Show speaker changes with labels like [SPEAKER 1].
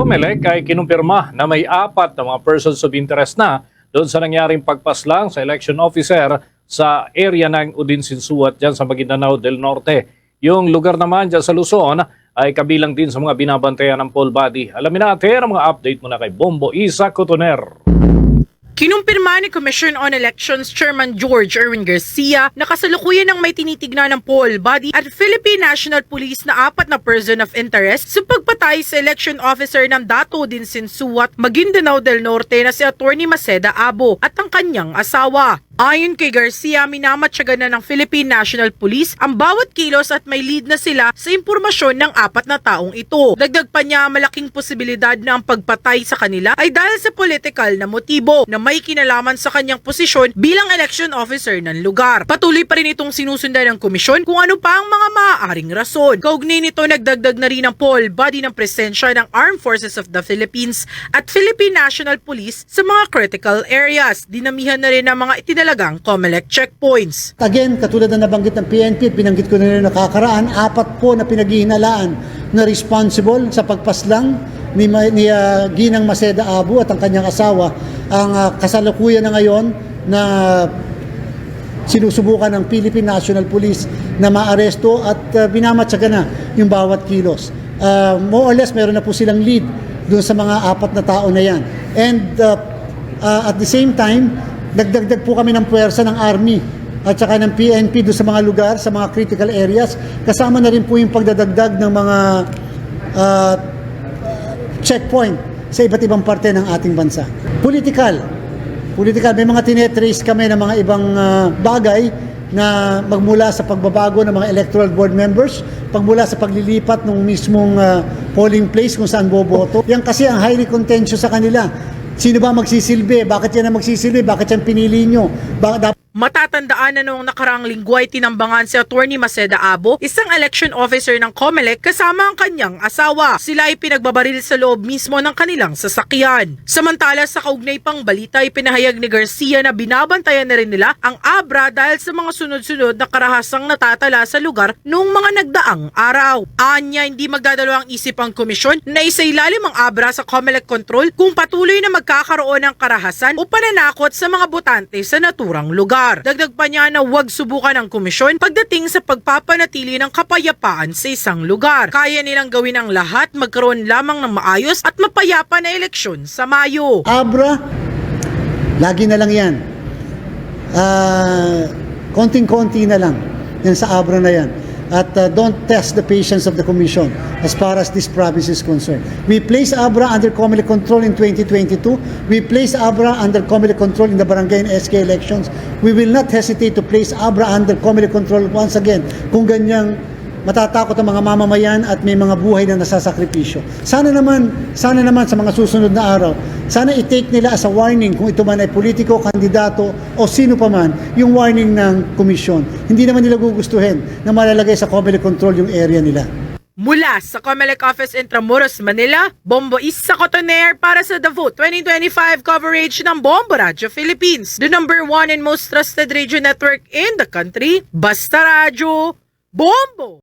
[SPEAKER 1] COMELEC ay kinumpirma na may apat na mga persons of interest na doon sa nangyaring pagpaslang sa election officer sa area ng Udinsinsuat dyan sa Maguindanao del Norte. Yung lugar naman dyan sa Luzon ay kabilang din sa mga binabantayan ng poll body. Alamin natin ang mga update muna kay Bombo Isa Cotoner.
[SPEAKER 2] Kinumpirma ni Commission on Elections Chairman George Erwin Garcia na kasalukuyan ng may tinitignan ng poll body at Philippine National Police na apat na person of interest sa pagpatay sa election officer ng Dato din Sinsuat Maguindanao del Norte na si Attorney Maceda Abo at ang kanyang asawa. Ayon kay Garcia, minamatyagan na ng Philippine National Police ang bawat kilos at may lead na sila sa impormasyon ng apat na taong ito. Dagdag pa niya malaking posibilidad na ang pagpatay sa kanila ay dahil sa political na motibo na may kinalaman sa kanyang posisyon bilang election officer ng lugar. Patuloy pa rin itong sinusundan ng komisyon kung ano pa ang mga maaaring rason. Kaugnay nito nagdagdag na rin ang poll body ng presensya ng Armed Forces of the Philippines at Philippine National Police sa mga critical areas. Dinamihan na rin ang mga itinalagang COMELEC checkpoints.
[SPEAKER 3] Again, katulad na nabanggit ng PNP, binanggit ko na rin nakakaraan, apat po na pinaghihinalaan na responsible sa pagpaslang ni, ni ah, Ginang Maceda Abu at ang kanyang asawa ang ah, kasalukuyan na ngayon na sinusubukan ng Philippine National Police na maaresto at uh, binamatsaga na yung bawat kilos. Uh, more or less, meron na po silang lead dun sa mga apat na tao na yan. And uh, uh, at the same time, nagdagdag po kami ng puwersa ng Army at saka ng PNP doon sa mga lugar, sa mga critical areas. Kasama na rin po yung pagdadagdag ng mga uh, checkpoint sa iba't ibang parte ng ating bansa. Political. Political. May mga tinetrace kami ng mga ibang ah, bagay na magmula sa pagbabago ng mga electoral board members, pagmula sa paglilipat ng mismong ah, polling place kung saan boboto. Yan kasi ang highly contentious sa kanila. Sino ba magsisilbi? Bakit yan ang magsisilbi? Bakit yan pinili nyo? Ba-
[SPEAKER 2] Matatandaan na noong nakarang linggo ay tinambangan si Attorney Maceda Abo, isang election officer ng COMELEC kasama ang kanyang asawa. Sila ay pinagbabaril sa loob mismo ng kanilang sasakyan. Samantala sa kaugnay pang balita ay pinahayag ni Garcia na binabantayan na rin nila ang Abra dahil sa mga sunod-sunod na karahasang natatala sa lugar noong mga nagdaang araw. Anya hindi magdadalo ang isip ang komisyon na isailalim ang Abra sa COMELEC control kung patuloy na magkakaroon ng karahasan o pananakot sa mga botante sa naturang lugar. Dagdag pa niya na huwag subukan ng komisyon pagdating sa pagpapanatili ng kapayapaan sa isang lugar. Kaya nilang gawin ang lahat magkaroon lamang ng maayos at mapayapa na eleksyon sa Mayo.
[SPEAKER 3] Abra, lagi na lang yan. Ah, konting-konti na lang yan sa Abra na yan. At ah, don't test the patience of the Commission as far as this province is concerned. We place Abra under Comelec control in 2022. We place Abra under Comelec control in the barangay and SK elections. We will not hesitate to place Abra under Comelec control once again kung ganyang matatakot ang mga mamamayan at may mga buhay na nasasakripisyo. Sana naman, sana naman sa mga susunod na araw, sana i-take nila as a warning kung ito man ay politiko, kandidato o sino pa man, yung warning ng komisyon. Hindi naman nila gugustuhin na malalagay sa Comelec control yung area nila.
[SPEAKER 2] Mula sa Comelec Office Intramuros, Manila, Bombo Isa Cotoner para sa The Vote 2025 coverage ng Bombo Radio Philippines, the number one and most trusted radio network in the country. Basta Radio, Bombo!